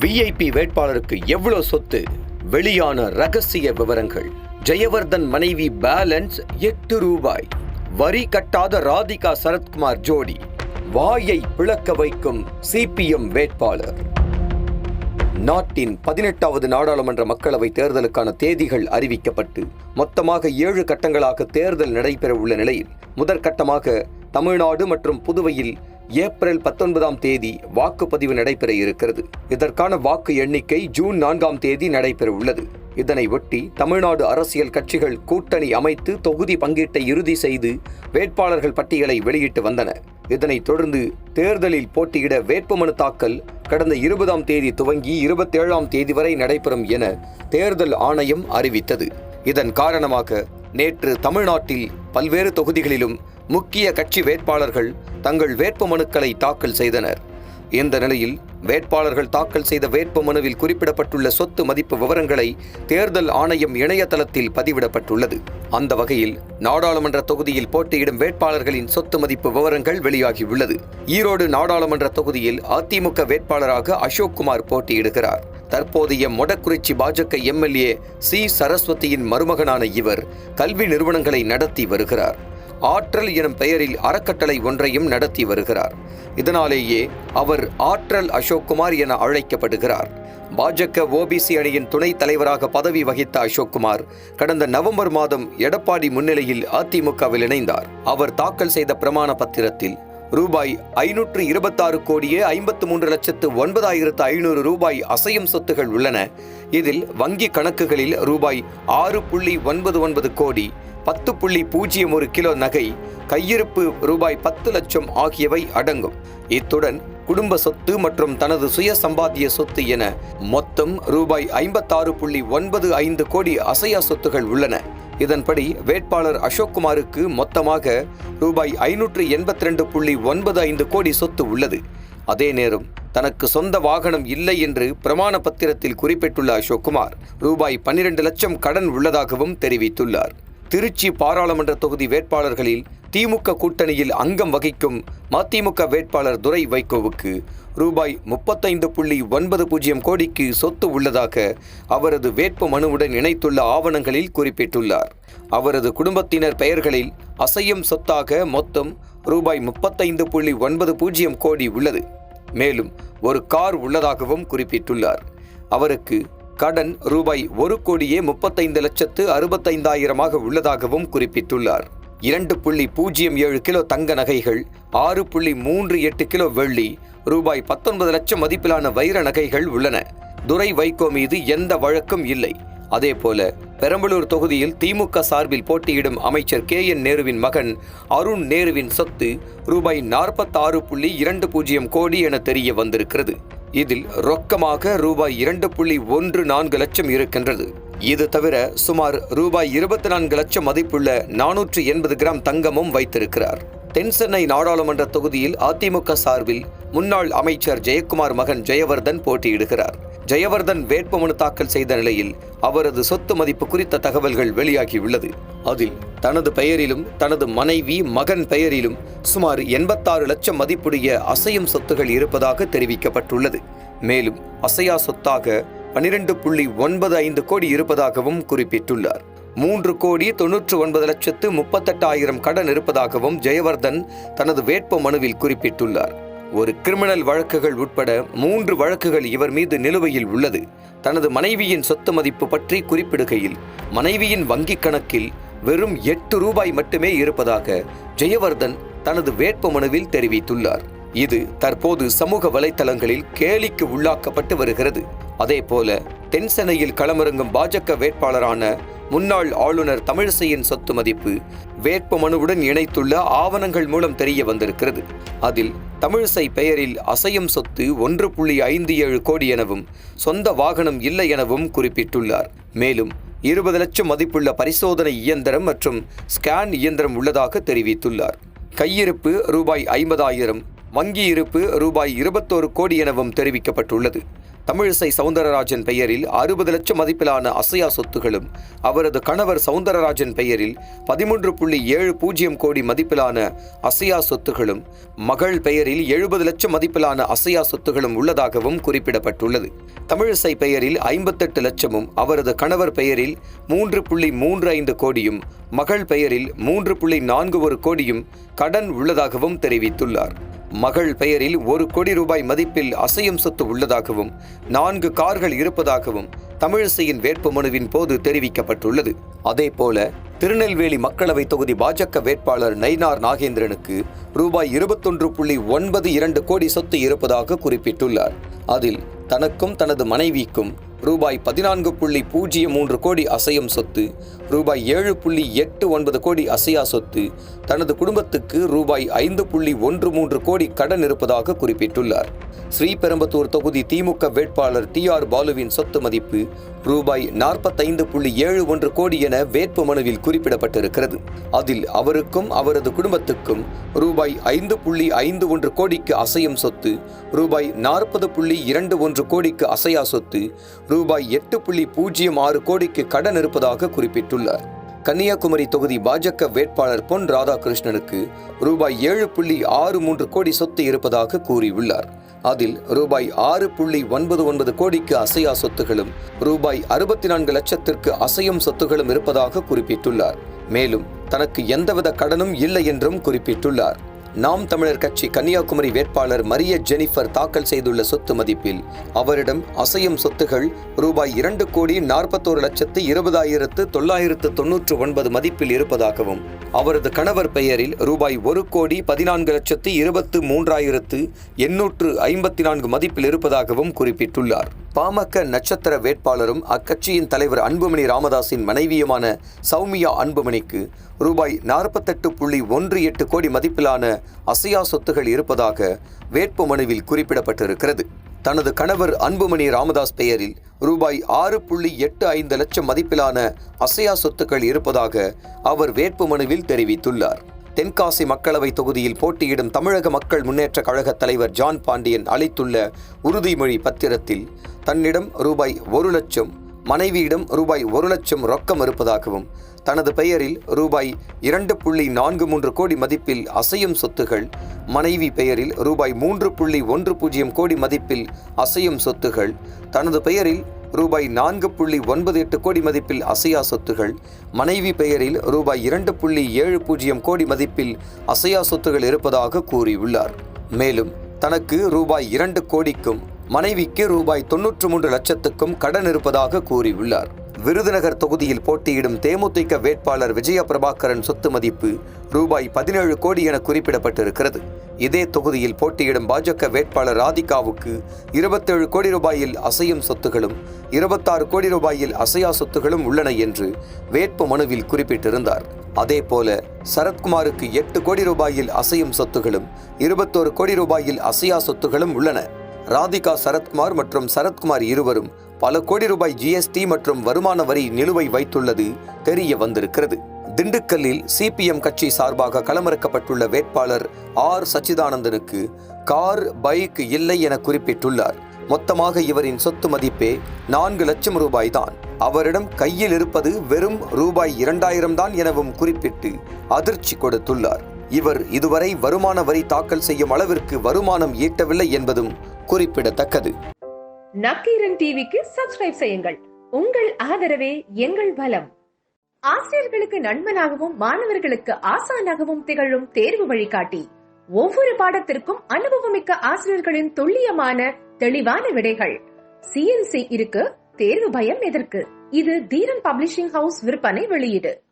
VIP வேட்பாளருக்கு எவ்வளவு சொத்து? வெளியான ரகசிய விவரங்கள். ஜெயவர்தன் மனைவி பேலன்ஸ் எட்டு ரூபாய். வரி கட்டாத ராதிகா சரத்குமார் ஜோடி. வாயை பிளக்க வைக்கும் சிபிஎம் வேட்பாளர். நாட்டின் பதினெட்டாவது நாடாளுமன்ற மக்களவை தேர்தலுக்கான தேதிகள் அறிவிக்கப்பட்டு மொத்தமாக ஏழு கட்டங்களாக தேர்தல் நடைபெற உள்ள நிலையில் முதற்கட்டமாக தமிழ்நாடு மற்றும் புதுவையில் ஏப்ரல் பத்தொன்பதாம் தேதி வாக்குப்பதிவு நடைபெற இருக்கிறது. இதற்கான வாக்கு எண்ணிக்கை ஜூன் நான்காம் தேதி நடைபெற உள்ளது. இதனை ஒட்டி தமிழ்நாடு அரசியல் கட்சிகள் கூட்டணி அமைத்து தொகுதி பங்கீட்டை இறுதி செய்து வேட்பாளர்கள் பட்டியலை வெளியிட்டு வந்தன. இதனைத் தொடர்ந்து தேர்தலில் போட்டியிட வேட்புமனு தாக்கல் கடந்த இருபதாம் தேதி துவங்கி இருபத்தேழாம் தேதி வரை நடைபெறும் என தேர்தல் ஆணையம் அறிவித்தது. இதன் காரணமாக நேற்று தமிழ்நாட்டில் பல்வேறு தொகுதிகளிலும் முக்கிய கட்சி வேட்பாளர்கள் தங்கள் வேட்புமனுக்களை தாக்கல் செய்தனர். இந்த நிலையில் வேட்பாளர்கள் தாக்கல் செய்த வேட்புமனுவில் குறிப்பிடப்பட்டுள்ள சொத்து மதிப்பு விவரங்களை தேர்தல் ஆணையம் இணையதளத்தில் பதிவிடப்பட்டுள்ளது. அந்த வகையில் நாடாளுமன்ற தொகுதியில் போட்டியிடும் வேட்பாளர்களின் சொத்து மதிப்பு விவரங்கள் வெளியாகியுள்ளது. ஈரோடு நாடாளுமன்ற தொகுதியில் அதிமுக வேட்பாளராக அசோக் குமார் போட்டியிடுகிறார். தற்போதைய மொடக்குறிச்சி பாஜக எம்எல்ஏ சி சரஸ்வதியின் மருமகனான இவர் கல்வி நிறுவனங்களை நடத்தி வருகிறார். ஆற்றல் எனும் பெயரில் அறக்கட்டளை ஒன்றையும் நடத்தி வருகிறார். இதனாலேயே அவர் ஆற்றல் அசோக்குமார் என அழைக்கப்படுகிறார். பாஜக ஓபிசி அணியின் துணைத் தலைவராக பதவி வகித்த அசோக்குமார் கடந்த நவம்பர் மாதம் எடப்பாடி முன்னிலையில் அதிமுகவில் இணைந்தார். அவர் தாக்கல் செய்த பிரமாண பத்திரத்தில் ரூபாய் ஐநூற்று இருபத்தாறு கோடியே ஐம்பத்து மூன்று லட்சத்து ஒன்பதாயிரத்து ஐநூறு ரூபாய் அசையும் சொத்துகள் உள்ளன. இதில் வங்கி கணக்குகளில் ரூபாய் ஆறு புள்ளி ஒன்பது ஒன்பது கோடி பத்து புள்ளி பூஜ்ஜியம் ஒரு கிலோ நகை கையிருப்பு ரூபாய் பத்து லட்சம் ஆகியவை அடங்கும். இத்துடன் குடும்ப சொத்து மற்றும் தனது சுய சம்பாத்திய சொத்து என மொத்தம் ரூபாய் ஐம்பத்தாறு புள்ளி ஒன்பது ஐந்து கோடி அசையா சொத்துகள் உள்ளன. இதன்படி வேட்பாளர் அசோக்குமாருக்கு மொத்தமாக ரூபாய் ஐநூற்று எண்பத்தி ரெண்டு புள்ளி ஒன்பது ஐந்து கோடி சொத்து உள்ளது. அதே நேரம் தனக்கு சொந்த வாகனம் இல்லை என்று பிரமாண பத்திரத்தில் குறிப்பிட்டுள்ள அசோக்குமார் ரூபாய் பன்னிரண்டு லட்சம் கடன் உள்ளதாகவும் தெரிவித்துள்ளார். திருச்சி பாராளுமன்ற தொகுதி வேட்பாளர்களில் திமுக கூட்டணியில் அங்கம் வகிக்கும் மதிமுக வேட்பாளர் துரை வைகோவுக்கு ரூபாய் முப்பத்தைந்து புள்ளி ஒன்பது பூஜ்ஜியம் கோடிக்கு சொத்து உள்ளதாக அவரது வேட்பு மனுவுடன் இணைத்துள்ள ஆவணங்களில் குறிப்பிட்டுள்ளார். அவரது குடும்பத்தினர் பெயர்களில் அசையும் சொத்தாக மொத்தம் ரூபாய் முப்பத்தைந்து புள்ளி ஒன்பது பூஜ்ஜியம் கோடி உள்ளது. மேலும் ஒரு கார் உள்ளதாகவும் குறிப்பிட்டுள்ளார். அவருக்கு கடன் ரூபாய் ஒரு கோடியே முப்பத்தைந்து லட்சத்து அறுபத்தைந்தாயிரமாக உள்ளதாகவும் குறிப்பிட்டுள்ளார். இரண்டு புள்ளி பூஜ்ஜியம் ஏழு கிலோ தங்க நகைகள் ஆறு புள்ளி மூன்று எட்டு கிலோ வெள்ளி ரூபாய் பத்தொன்பது லட்சம் மதிப்பிலான வைர நகைகள் உள்ளன. துரை வைகோ மீது எந்த வழக்கும் இல்லை. அதேபோல பெரம்பலூர் தொகுதியில் திமுக சார்பில் போட்டியிடும் அமைச்சர் கே என் நேருவின் மகன் அருண் நேருவின் சொத்து ரூபாய் நாற்பத்தாறு புள்ளி இரண்டு பூஜ்ஜியம் கோடி என தெரிய வந்திருக்கிறது. இதில் ரொக்கமாக ரூபாய் இரண்டு புள்ளி ஒன்று நான்கு லட்சம் இருக்கின்றது. இது தவிர சுமார் ரூபாய் இருபத்தி நான்கு லட்சம் மதிப்புள்ள நானூற்று எண்பது கிராம் தங்கமும் வைத்திருக்கிறார். தென்சென்னை நாடாளுமன்ற தொகுதியில் அதிமுக சார்பில் முன்னாள் அமைச்சர் ஜெயக்குமார் மகன் ஜெயவர்தன் போட்டியிடுகிறார். ஜெயவர்தன் வேட்புமனு தாக்கல் செய்த நிலையில் அவரது சொத்து மதிப்பு குறித்த தகவல்கள் வெளியாகியுள்ளது. அதில் தனது பெயரிலும் தனது மனைவி மகன் பெயரிலும் சுமார் எண்பத்தாறு லட்சம் மதிப்புடைய அசையும் சொத்துகள் இருப்பதாக தெரிவிக்கப்பட்டுள்ளது. மேலும் அசையா சொத்தாக பனிரெண்டு புள்ளி ஒன்பது ஐந்து கோடி இருப்பதாகவும் குறிப்பிட்டுள்ளார். மூன்று கோடி தொன்னூற்று ஒன்பது லட்சத்து முப்பத்தெட்டாயிரம் கடன் இருப்பதாகவும் ஜெயவர்தன் தனது வேட்பு மனுவில் குறிப்பிட்டுள்ளார். ஒரு கிரிமினல் வழக்குகள் உட்பட மூன்று வழக்குகள் இவர் மீது நிலுவையில் உள்ளது. தனது மனைவியின் சொத்து மதிப்பு பற்றி குறிப்பிடுகையில் மனைவியின் வங்கிக் கணக்கில் வெறும் எட்டு ரூபாய் மட்டுமே இருப்பதாக ஜெயவர்தன் தனது வேட்பு மனுவில் தெரிவித்துள்ளார். இது தற்போது சமூக வலைத்தளங்களில் கேலிக்கு உள்ளாக்கப்பட்டு வருகிறது. அதேபோல தென்சென்னையில் களமிறங்கும் பாஜக வேட்பாளரான முன்னாள் ஆளுநர் தமிழிசையின் சொத்து மதிப்பு வேட்பு மனுவுடன் இணைத்துள்ள ஆவணங்கள் மூலம் தெரிய வந்திருக்கிறது. அதில் தமிழிசை பெயரில் அசையும் சொத்து ஒன்று புள்ளி ஐந்து ஏழு கோடி எனவும் சொந்த வாகனம் இல்லை எனவும் குறிப்பிட்டுள்ளார். மேலும் இருபது லட்சம் மதிப்புள்ள பரிசோதனை இயந்திரம் மற்றும் ஸ்கேன் இயந்திரம் உள்ளதாக தெரிவித்துள்ளார். கையிருப்பு ரூபாய் ஐம்பதாயிரம் வங்கி இருப்பு ரூபாய் இருபத்தோரு கோடி எனவும் தெரிவிக்கப்பட்டுள்ளது. தமிழிசை சவுந்தரராஜன் பெயரில் அறுபது லட்சம் மதிப்பிலான அசையா சொத்துகளும் அவரது கணவர் சவுந்தரராஜன் பெயரில் பதிமூன்று புள்ளி ஏழு பூஜ்ஜியம் கோடி மதிப்பிலான அசையா சொத்துகளும் மகள் பெயரில் எழுபது லட்சம் மதிப்பிலான அசையா சொத்துகளும் உள்ளதாகவும் குறிப்பிடப்பட்டுள்ளது. தமிழிசை பெயரில் ஐம்பத்தெட்டு லட்சமும் அவரது கணவர் பெயரில் மூன்று புள்ளி மூன்று ஐந்து கோடியும் மகள் பெயரில் மூன்று புள்ளி நான்கு ஒரு கோடியும் கடன் உள்ளதாகவும் தெரிவித்துள்ளார். மகள் பெயரில் ஒரு கோடி ரூபாய் மதிப்பில் அசையும் சொத்து உள்ளதாகவும் நான்கு கார்கள் இருப்பதாகவும் தமிழிசையின் வேட்புமனுவின் போது தெரிவிக்கப்பட்டுள்ளது. அதேபோல திருநெல்வேலி மக்களவை தொகுதி பாஜக வேட்பாளர் நயினார் நாகேந்திரனுக்கு ரூபாய் இருபத்தொன்று புள்ளி ஒன்பது இரண்டு கோடி சொத்து இருப்பதாக குறிப்பிட்டுள்ளார். அதில் தனக்கும் தனது மனைவிக்கும் ரூபாய் பதினான்கு புள்ளி பூஜ்ஜியம் மூன்று கோடி அசையும் சொத்து ரூபாய் ஏழு புள்ளி எட்டு ஒன்பது கோடி அசையா சொத்து தனது குடும்பத்துக்கு ரூபாய் ஐந்து புள்ளி ஒன்று மூன்று கோடி கடன் இருப்பதாக குறிப்பிட்டுள்ளார். ஸ்ரீபெரும்பத்தூர் தொகுதி திமுக வேட்பாளர் டி ஆர் பாலுவின் சொத்து மதிப்பு ரூபாய் நாற்பத்தைந்து புள்ளி ஏழு ஒன்று கோடி என வேட்பு மனுவில் குறிப்பிடப்பட்டிருக்கிறது. அதில் அவருக்கும் அவரது குடும்பத்துக்கும் ரூபாய் ஐந்து புள்ளி ஐந்து ஒன்று கோடிக்கு அசையும் சொத்து ரூபாய் நாற்பது புள்ளி இரண்டு ஒன்று கோடிக்கு அசையா சொத்து ரூபாய் எட்டு புள்ளி பூஜ்ஜியம் ஆறு கோடிக்கு கடன் இருப்பதாக குறிப்பிட்டுள்ளார். கன்னியாகுமரி தொகுதி பாஜக வேட்பாளர் பொன் ராதாகிருஷ்ணனுக்கு ரூபாய் ஏழு புள்ளி ஆறு மூன்று கோடி சொத்து இருப்பதாக கூறியுள்ளார். அதில் ரூபாய் ஆறு புள்ளி ஒன்பது ஒன்பது கோடிக்கு அசையா சொத்துகளும் ரூபாய் அறுபத்தி நான்கு லட்சத்திற்கு அசையும் சொத்துகளும் இருப்பதாக குறிப்பிட்டுள்ளார். மேலும் தனக்கு எந்தவித கடனும் இல்லை என்றும் குறிப்பிட்டுள்ளார். நாம் தமிழர் கட்சி கன்னியாகுமரி வேட்பாளர் மரிய ஜெனிஃபர் தாக்கல் செய்துள்ள சொத்து மதிப்பில் அவரிடம் அசையும் சொத்துகள் ரூபாய் இரண்டு கோடி நாற்பத்தோரு லட்சத்து இருபதாயிரத்து தொள்ளாயிரத்து தொன்னூற்று ஒன்பது மதிப்பில் இருப்பதாகவும் அவரது கணவர் பெயரில் ரூபாய் ஒரு கோடி பதினான்கு லட்சத்து இருபத்து மூன்றாயிரத்து எண்ணூற்று ஐம்பத்தி நான்கு மதிப்பில் இருப்பதாகவும் குறிப்பிட்டுள்ளார். பாமக நட்சத்திர வேட்பாளரும் அக்கட்சியின் தலைவர் அன்புமணி ராமதாஸின் மனைவியுமான சௌமியா அன்புமணிக்கு ரூபாய் நாற்பத்தெட்டு புள்ளி ஒன்று எட்டு கோடி மதிப்பிலான அசையா சொத்துகள் இருப்பதாக வேட்பு மனுவில் குறிப்பிடப்பட்டிருக்கிறது. தனது கணவர் அன்புமணி ராமதாஸ் பெயரில் ரூபாய் ஆறு புள்ளி எட்டு ஐந்து லட்சம் மதிப்பிலான அசையா சொத்துக்கள் இருப்பதாக அவர் வேட்பு மனுவில் தெரிவித்துள்ளார். தென்காசி மக்களவை தொகுதியில் போட்டியிடும் தமிழக மக்கள் முன்னேற்ற கழக தலைவர் ஜான் பாண்டியன் அளித்துள்ள உறுதிமொழி பத்திரத்தில் தன்னிடம் ரூபாய் ஒரு லட்சம் மனைவியிடம் ரூபாய் ஒரு லட்சம் ரொக்கம் இருப்பதாகவும் தனது பெயரில் ரூபாய் இரண்டு புள்ளி நான்கு மூன்று கோடி மதிப்பில் அசையும் சொத்துகள் மனைவி பெயரில் ரூபாய் மூன்று புள்ளி ஒன்று பூஜ்ஜியம் கோடி மதிப்பில் அசையும் சொத்துகள் தனது பெயரில் ரூபாய் நான்கு புள்ளி ஒன்பது எட்டு கோடி மதிப்பில் அசையா சொத்துகள் மனைவி பெயரில் ரூபாய் இரண்டு புள்ளி ஏழு பூஜ்ஜியம் கோடி மதிப்பில் அசையா சொத்துகள் இருப்பதாக கூறியுள்ளார். மேலும் தனக்கு ரூபாய் இரண்டு கோடிக்கும் மனைவிக்கு ரூபாய் தொன்னூற்று மூன்று லட்சத்துக்கும் கடன் இருப்பதாக கூறியுள்ளார். விருதுநகர் தொகுதியில் போட்டியிடும் தேமுதிக வேட்பாளர் விஜய பிரபாகரன் சொத்து மதிப்பு ரூபாய் பதினேழு கோடி என குறிப்பிடப்பட்டிருக்கிறது. இதே தொகுதியில் போட்டியிடும் பாஜக வேட்பாளர் ராதிகாவுக்கு இருபத்தேழு கோடி ரூபாயில் அசையும் சொத்துகளும் இருபத்தாறு கோடி ரூபாயில் அசையா சொத்துகளும் உள்ளன என்று வேட்பு மனுவில் குறிப்பிட்டிருந்தார். அதேபோல சரத்குமாருக்கு எட்டு கோடி ரூபாயில் அசையும் சொத்துகளும் இருபத்தோரு கோடி ரூபாயில் அசையா சொத்துகளும் உள்ளன. ராதிகா சரத்குமார் மற்றும் சரத்குமார் இருவரும் பல கோடி ரூபாய் ஜிஎஸ்டி மற்றும் வருமான வரி நிலுவை வைத்துள்ளது தெரிய வந்திருக்கிறது. திண்டுக்கல்லில் சிபிஎம் கட்சி சார்பாக களமிறக்கப்பட்டுள்ள வேட்பாளர் ஆர் சச்சிதானந்தனுக்கு கார் பைக் இல்லை என குறிப்பிட்டுள்ளார். மொத்தமாக இவரின் சொத்து மதிப்பே நான்கு லட்சம் ரூபாய் தான் அவரிடம் கையில் இருப்பது வெறும் ரூபாய் இரண்டாயிரம் தான் எனவும் குறிப்பிட்டு அதிர்ச்சி கொடுத்துள்ளார். இவர் இதுவரை வருமான வரி தாக்கல் செய்யும் அளவிற்கு வருமானம் ஈட்டவில்லை என்பதும் குறிப்பிடத்தக்கது. நக்கீரன் டிவிக்கு சப்ஸ்கிரைப் செய்யுங்கள். உங்கள் ஆதரவே எங்கள் பலம். ஆசிரியர்களுக்கு நண்பனாகவும் மாணவர்களுக்கு ஆசானாகவும் திகழும் தேர்வு வழிகாட்டி. ஒவ்வொரு பாடத்திற்கும் அனுபவமிக்க ஆசிரியர்களின் துல்லியமான தெளிவான விடைகள். சிஎன்சி இருக்கு தேர்வு பயம் எதற்கு? இது தீரன் பப்ளிஷிங் ஹவுஸ் விற்பனை வெளியீடு.